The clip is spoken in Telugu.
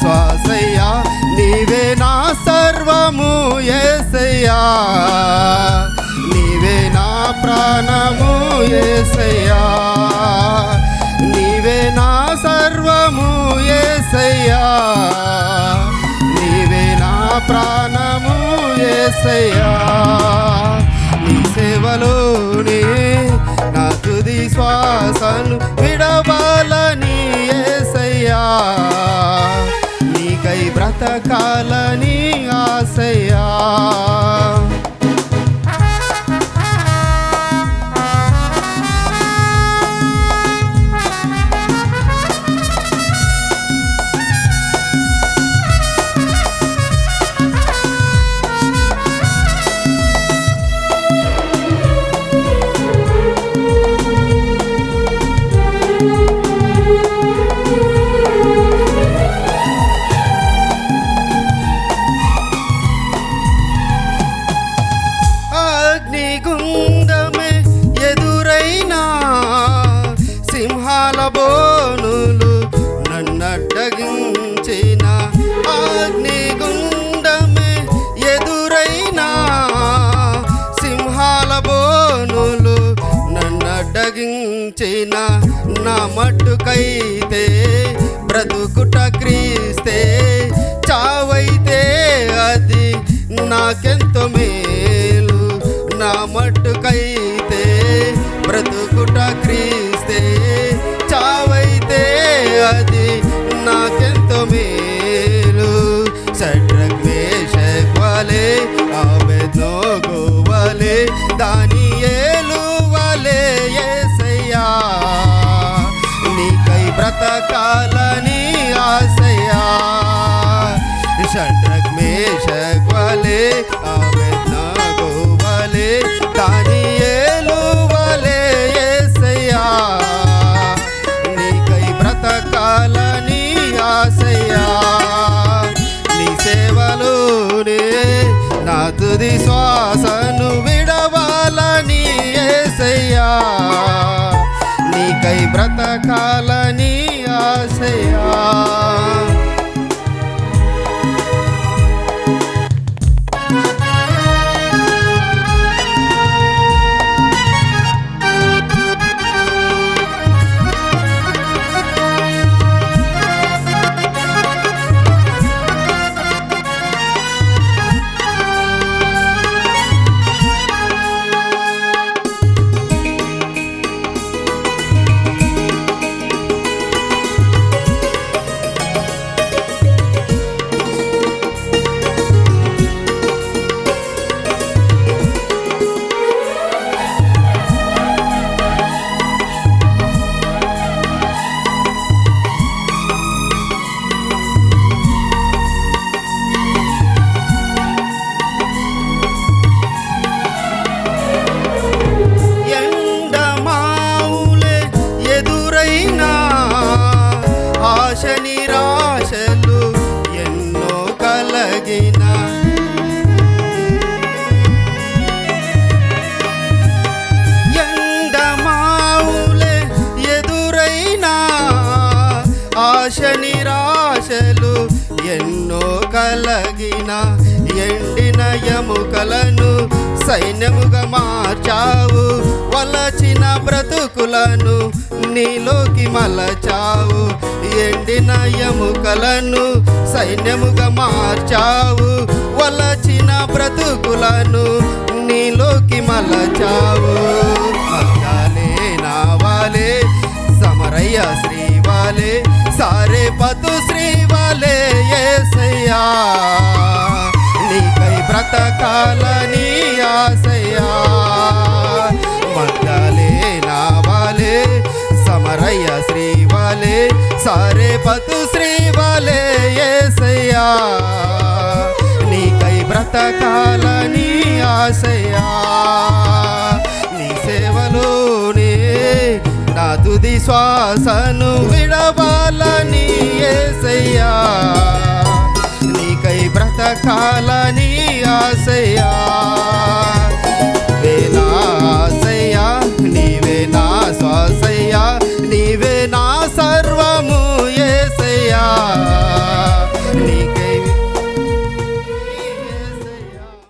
శ్వాసయ్యా నీవే నా సర్వము ఏసయ్యా. నీవే నా ప్రాణము ఏసయ్యా. నీవే నా సర్వము ఏసయ్యా. నీవే నా ప్రాణము ఏసయ్యా. నీ సేవలోనే నా తుది శ్వాసను విడవాలని బ్రతకాలని నన్నడ్డగించిన నా మట్టుకైతే బ్రతుకుట క్రీస్తే. చావైతే అది నాకెంతో మేలు. నా మట్టుకైతే బ్రతుకుట క్రీస్తే. చావైతే అది తుది శ్వాసను విడవాలని ఏసయ్యా. నీకై బ్రతకాలని ఆశయ్యా. ఎముకలను సైన్యముగా మార్చావు వలచిన బ్రతుకులను నీలోకి మలచావు. ఎండిన ఎముకలను సైన్యముగా మార్చావు వలచిన బ్రతుకులను నీలోకి మలచావు. మగ్గాలే నావాలే సమరయ్య శ్రీవాలే సారే పతు శ్రీవాలే ఏసయ్యా. కై బ్రతకాలని ఆశయ్యా మగ్గాలే నావాలే సమరయ్య శ్రీవాలే సారే పతు శ్రీవలే ఏసయ్యా. నీ కై బ్రతకాలని ఆశయ్యా నీ సేవలోనే నా తుది శ్వాసను విడవాలని ఏసయ్యా. నీకై బ్రతకాలని ఆశయ్యా